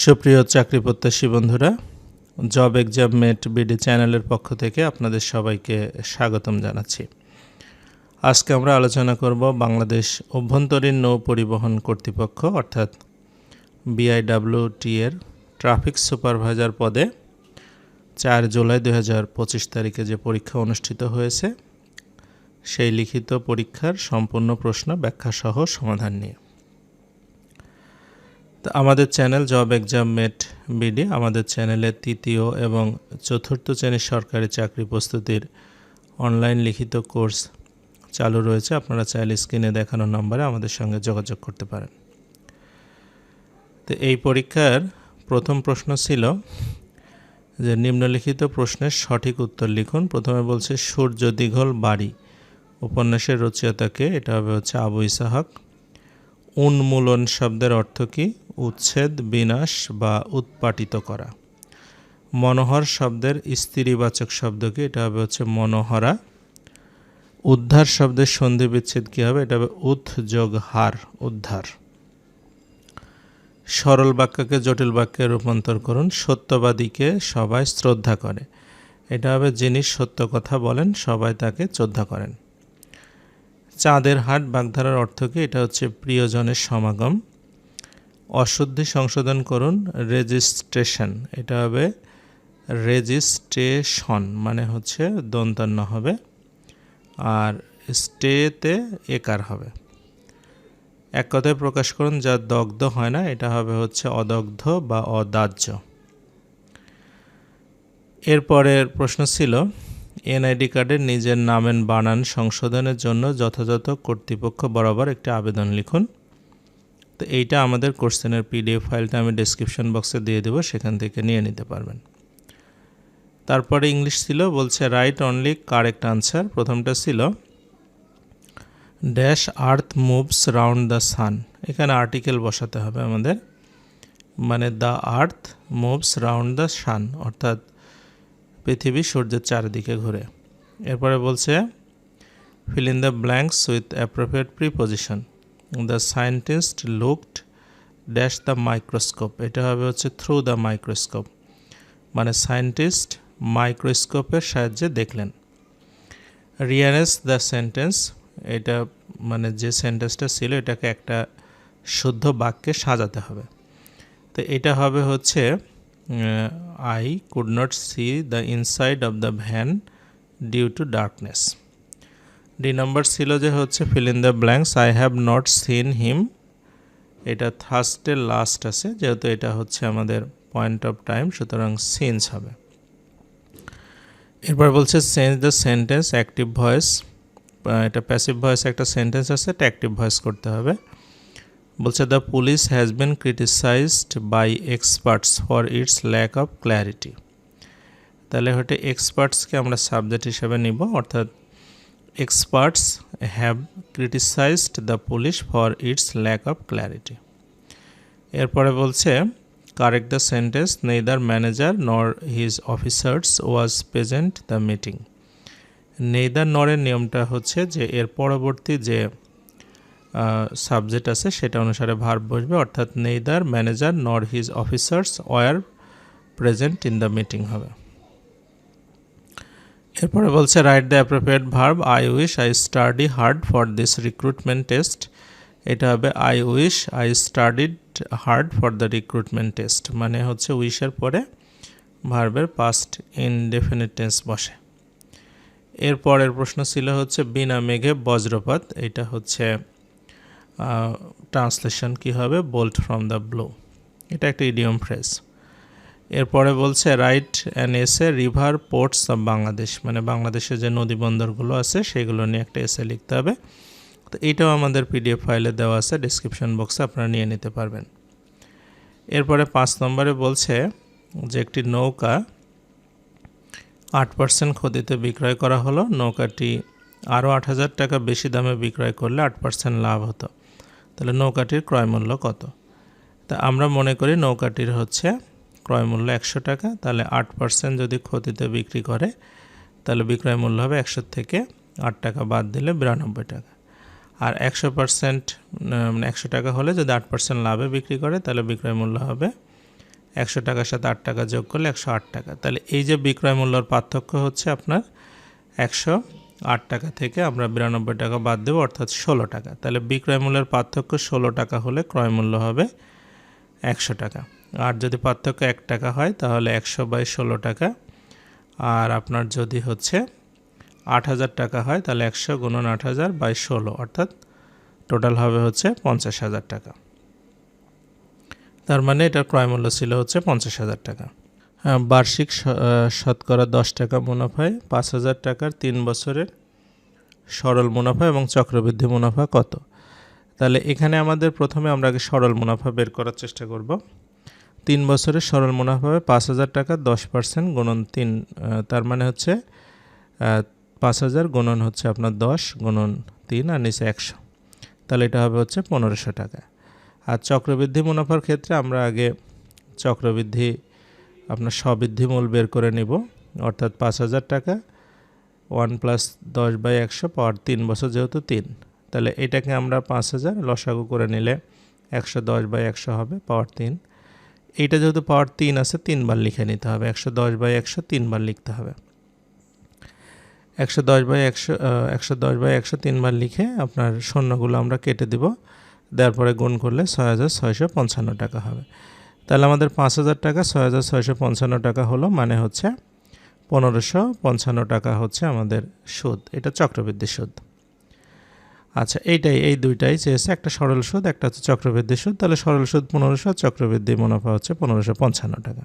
সুপ্রিয় চাকরি প্রত্যাশী বন্ধুরা জব এক্সাম মেট বিডি চ্যানেলের পক্ষ থেকে আপনাদের সবাইকে স্বাগতম জানাচ্ছি। আজকে আমরা আলোচনা করব বাংলাদেশ অভ্যন্তরীণ নৌ পরিবহন কর্তৃপক্ষ, অর্থাৎ বিআইডাব্লিউটি এর ট্রাফিক সুপারভাইজার পদে চার জুলাই দু হাজার পঁচিশ তারিখে যে পরীক্ষা অনুষ্ঠিত হয়েছে, সেই লিখিত পরীক্ষার সম্পূর্ণ প্রশ্ন, ব্যাখ্যাসহ সমাধান নিয়ে। তো আমাদের channel job exam mate BD, আমাদের চ্যানেলের তৃতীয় এবং চতুর্থ শ্রেণির সরকারি চাকরি প্রস্তুতির অনলাইন লিখিত কোর্স চালু রয়েছে। আপনারা চাইলে স্ক্রিনে দেখানো নম্বরে আমাদের সঙ্গে যোগাযোগ করতে পারেন। তো এই পরীক্ষার প্রথম প্রশ্ন ছিল যে, নিম্নলিখিত প্রশ্নের সঠিক উত্তর লিখুন। প্রথমে বলছে, সূর্য দীঘল বাড়ি। উপন্যাসের রচয়িতাকে, এটা হবে হচ্ছে আবু ইসাহাক। উন্মূলন শব্দের অর্থ কী? উচ্ছেদ, বিনাশ বা উৎপাটিত করা। মনোহর শব্দের স্ত্রীবাচক শব্দ কি? এটা হবে হচ্ছে মনোহরা। উদ্ধার শব্দের সন্ধি বিচ্ছেদ কী হবে? এটা হবে উৎযোগ হার উদ্ধার। সরল বাক্যকে জটিল বাক্যে রূপান্তর করুন। সত্যবাদীকে সবাই শ্রদ্ধা করে। এটা হবে যিনি সত্য কথা বলেন, সবাই তাকে শ্রদ্ধা করেন। চাঁদের হাট বাগধারার অর্থ কি? এটা হচ্ছে প্রিয়জনের সমাগম। অশুদ্ধি সংশোধন করুন রেজিস্ট্রেশন এটা হবে রেজিস্ট্রেশন মানে হচ্ছে দন্তান্ন হবে, আর স্টেতে একার হবে। এক কথায় প্রকাশ করুন, যা দগ্ধ হয় না, এটা হবে হচ্ছে অদগ্ধ বা অদাহ্য। এরপরের প্রশ্ন ছিল, এনআইডি কার্ডের নিজের নামের বানান সংশোধনের জন্য যথাযথ কর্তৃপক্ষ বরাবর একটি আবেদন লিখুন। তো এইটা আমাদের কোশ্চেনের পিডিএফ ফাইলটা আমি ডেসক্রিপশন বক্সে দিয়ে দেবো, সেখান থেকে নিয়ে নিতে পারবেন। তারপরে ইংলিশ ছিল, বলছে রাইট অনলি কারেক্ট আনসার প্রথমটা ছিল dash earth moves round the sun এখানে আর্টিকেল বসাতে হবে আমাদের মানে the earth moves round the sun অর্থাৎ পৃথিবী সূর্যের চারিদিকে ঘুরে। এরপরে বলছে fill in the blanks with appropriate preposition the scientist looked dash the microscope এটা হবে হচ্ছে থ্রু দ্য মাইক্রোস্কোপ মানে সায়েন্টিস্ট মাইক্রোস্কোপের সাহায্যে দেখলেন। রিয়ারেস দ্য সেন্টেন্স এটা মানে যে সেন্টেন্সটা ছিল, এটাকে একটা শুদ্ধ বাক্যে সাজাতে হবে। তো এটা হবে হচ্ছে I could not see the inside of the van due to darkness D number ছিল যে হচ্ছে fill in the blanks I have not seen him এটা থার্স্টের লাস্ট আছে, যেহেতু এটা হচ্ছে আমাদের পয়েন্ট অফ টাইম সুতরাং চেঞ্জ হবে। এরপর বলছে change the sentence active voice এটা প্যাসিভ ভয়েস একটা সেন্টেন্স আছে, এটা অ্যাক্টিভ ভয়েস করতে হবে। বলছে the police has been criticised by experts for its lack of clarity তাহলে হয়তো এক্সপার্টসকে আমরা সাবজেক্ট হিসেবে নিব, অর্থাৎ experts have criticised the police for its lack of clarity এরপরে বলছে correct the sentence neither manager nor his officers was present the meeting neither নরের নিয়মটা হচ্ছে যে, এর পরবর্তী যে সাবজেক্ট আছে, সেটা অনুসারে ভার্ব বসবে, অর্থাৎ neither manager nor his officers were present in the meeting হবে। এরপরে বলছে write the appropriate verb I wish I study hard for this recruitment test এটা হবে I wish I studied hard for the recruitment test মানে হচ্ছে উইশের পরে ভার্বের past indefinite tense বসে। এর পরের প্রশ্ন ছিল হচ্ছে, বিনা মেঘে বজ্রপাত। এটা হচ্ছে ট্রান্সলেশন কি হবে? বোল্ট ফ্রম দ্য ব্লু এটা একটা ইডিয়ম ফ্রেজ এরপরে বলছে write an essay river ports of Bangladesh মানে বাংলাদেশে যে নদী বন্দরগুলো আছে, সেগুলো নিয়ে একটা এসে লিখতে হবে। তো এইটাও আমাদের পিডিএফ ফাইলে দেওয়া আছে ডিসক্রিপশন বক্সে আপনারা নিয়ে নিতে পারবেন। এরপরে পাঁচ নম্বরে বলছে যে একটি নৌকা আট পার্সেন্ট ক্ষতিতে বিক্রয় করা হলো। নৌকাটি আরও আট হাজার টাকা বেশি দামে বিক্রয় করলে আট পার্সেন্ট লাভ হতো। তাহলে নৌকাটির ক্রয় মূল্য কত? তা আমরা মনে করি নৌকাটির হচ্ছে ক্রয় মূল্য একশো টাকা, তাহলে আট পার্সেন্ট যদি ক্ষতিতে বিক্রি করে, তাহলে বিক্রয় মূল্য হবে একশো থেকে আট টাকা বাদ দিলে বিরানব্বই টাকা। আর একশো পার্সেন্ট মানে একশো টাকা হলে যদি আট পার্সেন্ট লাভে বিক্রি করে, তাহলে বিক্রয় মূল্য হবে একশো টাকার সাথে আট টাকা যোগ করলে একশো আট টাকা। তাহলে এই যে বিক্রয় মূল্যর পার্থক্য হচ্ছে আপনার একশো আট টাকা থেকে আমরা বিরানব্বই টাকা বাদ দেবো, অর্থাৎ ষোলো টাকা। তাহলে বিক্রয় মূল্যের পার্থক্য ষোলো টাকা হলে ক্রয় মূল্য হবে একশো টাকা। আর যদি পার্থক্য এক টাকা হয় তাহলে একশো বাই ষোলো টাকা। আর আপনার যদি হচ্ছে আট হাজার টাকা হয় তাহলে একশো গুণন আট হাজার বাই ষোলো অর্থাৎ টোটাল হবে হচ্ছে পঞ্চাশ হাজার টাকা। তার মানে এটার ক্রয় মূল্য ছিল হচ্ছে পঞ্চাশ হাজার টাকা। হ্যাঁ, বার্ষিক শতকরা দশ টাকা মুনাফায় পাঁচ হাজার টাকার তিন বছরের সরল মুনাফা এবং চক্রবৃদ্ধি মুনাফা কত? তাহলে এখানে আমাদের প্রথমে আমরা আগে সরল মুনাফা বের করার চেষ্টা করব। তিন বছরের সরল মুনাফা হবে পাঁচ হাজার টাকা, দশ পার্সেন্ট গুণন তিন তার মানে হচ্ছে পাঁচ হাজার গুণন হচ্ছে আপনার দশ, গুণন তিন আর নিচে একশো। তাহলে এটা হবে হচ্ছে পনেরোশো টাকা। আর চক্রবৃদ্ধি মুনাফার ক্ষেত্রে আমরা আগে চক্রবৃদ্ধি, আপনার সবৃদ্ধি মূল বের করে নিব। অর্থাৎ পাঁচ হাজার টাকা, ওয়ান প্লাস দশ বাই একশো পাওয়ার তিন বছর যেহেতু তিন, তাহলে এটাকে আমরা পাঁচ হাজার লসাগু করে নিলে একশো দশ বাই একশো হবে পাওয়ার তিন। এইটা যেহেতু পাওয়ার তিন আছে, তিনবার লিখে নিতে হবে। একশো দশ বাই একশো তিনবার লিখতে হবে। একশো দশ বাই একশো একশো দশ বাই একশো তিনবার লিখে আপনার শূন্যগুলো আমরা কেটে দিব। দেওয়ার পরে গুণ করলে ছয় হাজার ছয়শো পঞ্চান্ন টাকা হবে। তাহলে আমাদের পাঁচ হাজার টাকা, ছয় হাজার ছয়শো পঞ্চান্ন টাকা হলো মানে হচ্ছে পনেরোশো পঞ্চান্ন টাকা হচ্ছে আমাদের সুদ। এটা চক্রবৃদ্ধি সুদ। আচ্ছা এইটাই, এই দুইটাই চেয়েছে। একটা সরল সুদ, একটা হচ্ছে চক্রবৃদ্ধি সুদ। তাহলে সরল সুদ পনেরোশো চক্রবৃদ্ধি মুনাফা হচ্ছে পনেরোশো পঞ্চান্ন টাকা।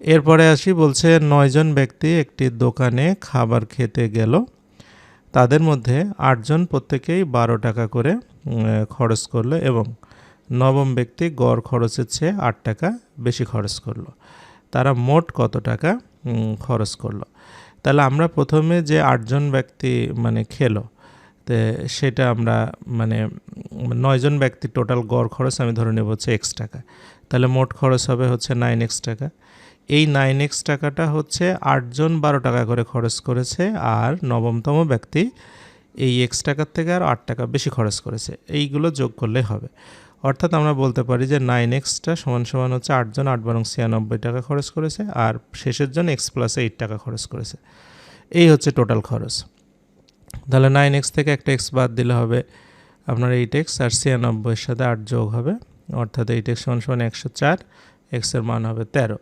এরপরে আসি, বলছে নয়জন ব্যক্তি একটি দোকানে খাবার খেতে গেল। তাদের মধ্যে আটজন প্রত্যেকেই বারো টাকা করে খরচ করল এবং নবম ব্যক্তি গড় খরচের চেয়ে আট টাকা বেশি খরচ করল। তারা মোট কত টাকা খরচ করল? তাহলে আমরা প্রথমে যে আটজন ব্যক্তি মানে খেলো তে সেটা আমরা মানে নয়জন ব্যক্তি টোটাল গড় খরচ আমি ধরে নেব হচ্ছে এক্স টাকা। তাহলে মোট খরচ হবে হচ্ছে নাইন এক্স টাকা। এই নাইন এক্স টাকাটা হচ্ছে আটজন বারো টাকা করে খরচ করেছে আর নবমতম ব্যক্তি এই এক্স টাকার থেকে আর আট টাকা বেশি খরচ করেছে। এইগুলো যোগ করলে হবে। অর্থাৎ আমরা বলতে পারি যে নাইন এক্সটা সমান সমান হচ্ছে আটজন আট বরং ছিয়ানব্বই টাকা খরচ করেছে আর শেষের জন এক্স প্লাস এইট টাকা খরচ করেছে। এই হচ্ছে টোটাল খরচ। তাহলে নাইন এক্স থেকে একটা এক্স বাদ দিলে হবে আপনার এইট এক্স আর ছিয়ানব্বইয়ের সাথে আট যোগ হবে, অর্থাৎ এইট এক্স সমান সমান একশো চার এক্সের মান হবে তেরো।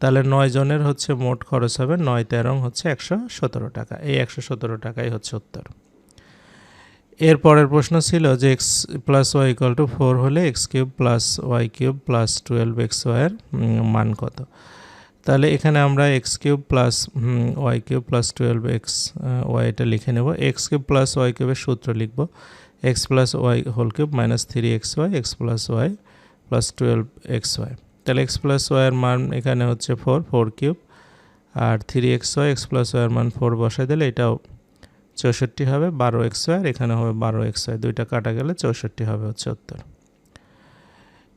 তাহলে নয় জনের হচ্ছে মোট খরচ হবে নয় তেরো হচ্ছে একশো সতেরো টাকা, এই একশো সতেরো টাকাই হচ্ছে উত্তর। এর পরের প্রশ্ন ছিল যে x plus y equal to four হলে x cube plus y cube plus twelve x ওয়াইয়ের মান কত? তাহলে এখানে আমরা x cube plus y cube plus twelve x y এটা লিখে নেব। এক্স কিউব প্লাস ওয়াই কিউবের সূত্র লিখব। X plus y whole cube minus three x y x plus y plus twelve x y তাহলে এক্স প্লাস ওয়াইয়ের মান এখানে হচ্ছে ফোর ফোর কিউব। আর three x y x plus ওয়াইয়ের মান ফোর বসাই দিলে এটাও চৌষট্টি হবে। বারো এক্স ওয়াই এখানে হবে বারো এক্স ওয়াই দুইটা কাটা গেলে চৌষট্টি হবে হচ্ছে উত্তর।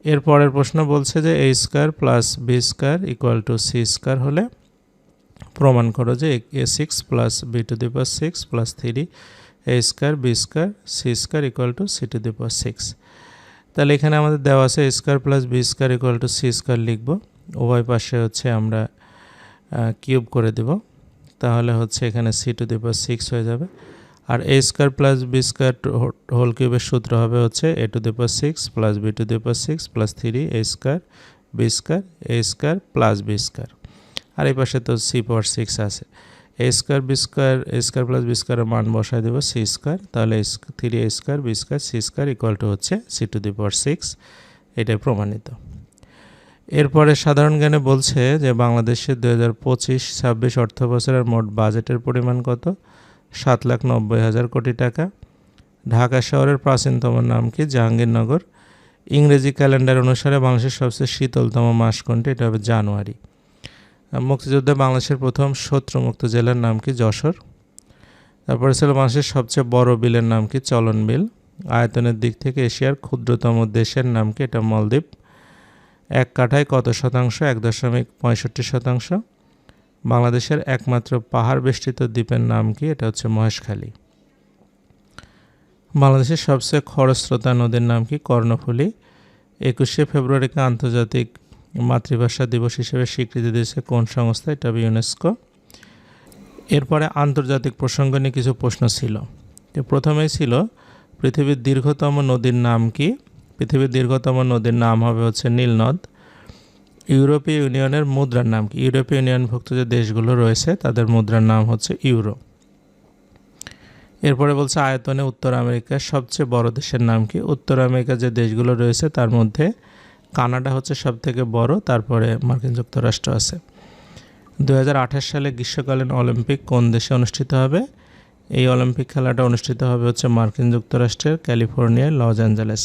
এর পরের প্রশ্ন বলছে যে a square plus b square equal to c square হলে প্রমাণ করো যে a six plus b to the power six plus three a square b square c square equal to c to the power six তাহলে এখানে আমাদের দেওয়া আছে a square plus b square equal to c square লিখব। উভয় পাশে হচ্ছে আমরা কিউব করে দেব। তাহলে হচ্ছে এখানে c to the power six হয়ে যাবে। আর a square plus b square whole কিউবের সূত্র হবে হচ্ছে a to the power six plus b to the power six plus three a square b square a square plus b square আর এই পাশে তো C power six আছে। A square b square a square plus b স্কোয়ারের মান বসায় দেবো C square তাহলে three a square b square c square equal to হচ্ছে c to the power six এটাই প্রমাণিত। এরপরে সাধারণ জ্ঞানে বলছে যে বাংলাদেশের দু হাজার পঁচিশ ছাব্বিশ অর্থ বছরের মোট বাজেটের পরিমাণ কত? সাত লাখ নব্বই হাজার কোটি টাকা। ঢাকা শহরের প্রাচীনতম নাম কি? জাহাঙ্গীরনগর। ইংরেজি ক্যালেন্ডার অনুসারে বাংলাদেশের সবচেয়ে শীতলতম মাস কোনটি? এটা হবে জানুয়ারি। মুক্তিযুদ্ধে বাংলাদেশের প্রথম শত্রুমুক্ত জেলার নাম কি? যশোর। তারপরে ছিল বাংলাদেশের সবচেয়ে বড় বিলের নাম কি? চলন বিল। আয়তনের দিক থেকে এশিয়ার ক্ষুদ্রতম দেশের নাম কি? এটা মলদ্বীপ। এক কাঠায় কত শতাংশ? এক দশমিক পঁয়ষট্টি শতাংশ। বাংলাদেশের একমাত্র পাহাড় বেষ্টিত দ্বীপের নাম কি? এটা হচ্ছে মহেশখালী। বাংলাদেশের সবচেয়ে খরস্রোতা নদীর নাম কি? কর্ণফুলী। একুশে ফেব্রুয়ারিকে আন্তর্জাতিক মাতৃভাষা দিবস হিসেবে স্বীকৃতি দিয়েছে কোন সংস্থা? এটা ইউনেস্কো। এরপরে আন্তর্জাতিক প্রসঙ্গ নিয়ে কিছু প্রশ্ন ছিল। তো প্রথমেই ছিল, পৃথিবীর দীর্ঘতম নদীর নাম কি? পৃথিবীর দীর্ঘতম নদীর নাম হবে হচ্ছে নীলনদ। ইউরোপীয় ইউনিয়নের মুদ্রার নাম কি? ইউরোপীয় ইউনিয়নভুক্ত যে দেশগুলো রয়েছে, তাদের মুদ্রার নাম হচ্ছে ইউরো। এরপরে বলছে আয়তনে উত্তর আমেরিকার সবচেয়ে বড় দেশের নাম কি? উত্তর আমেরিকার যে দেশগুলো রয়েছে, তার মধ্যে কানাডা হচ্ছে সব থেকে বড়, তারপরে মার্কিন যুক্তরাষ্ট্র আছে। দু হাজার আঠাশ সালে গ্রীষ্মকালীন অলিম্পিক কোন দেশে অনুষ্ঠিত হবে? এই অলিম্পিক খেলাটা অনুষ্ঠিত হবে হচ্ছে মার্কিন যুক্তরাষ্ট্রের ক্যালিফোর্নিয়ার লস অ্যাঞ্জেলেস।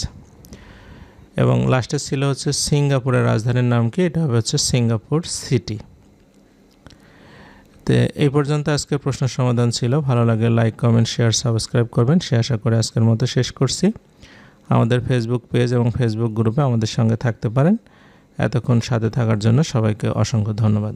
এবং লাস্টে ছিল হচ্ছে সিঙ্গাপুরের রাজধানীর নাম কি? এটা হবে হচ্ছে সিঙ্গাপুর সিটি। তো এই পর্যন্ত আজকে প্রশ্ন সমাধান ছিল। ভালো লাগে লাইক কমেন্ট শেয়ার সাবস্ক্রাইব করবেন। সে আশা করে আজকের মতো শেষ করছি। আমাদের ফেসবুক পেজ এবং ফেসবুক গ্রুপে আমাদের সঙ্গে থাকতে পারেন। এতক্ষণ সাথে থাকার জন্য সবাইকে অসংখ্য ধন্যবাদ।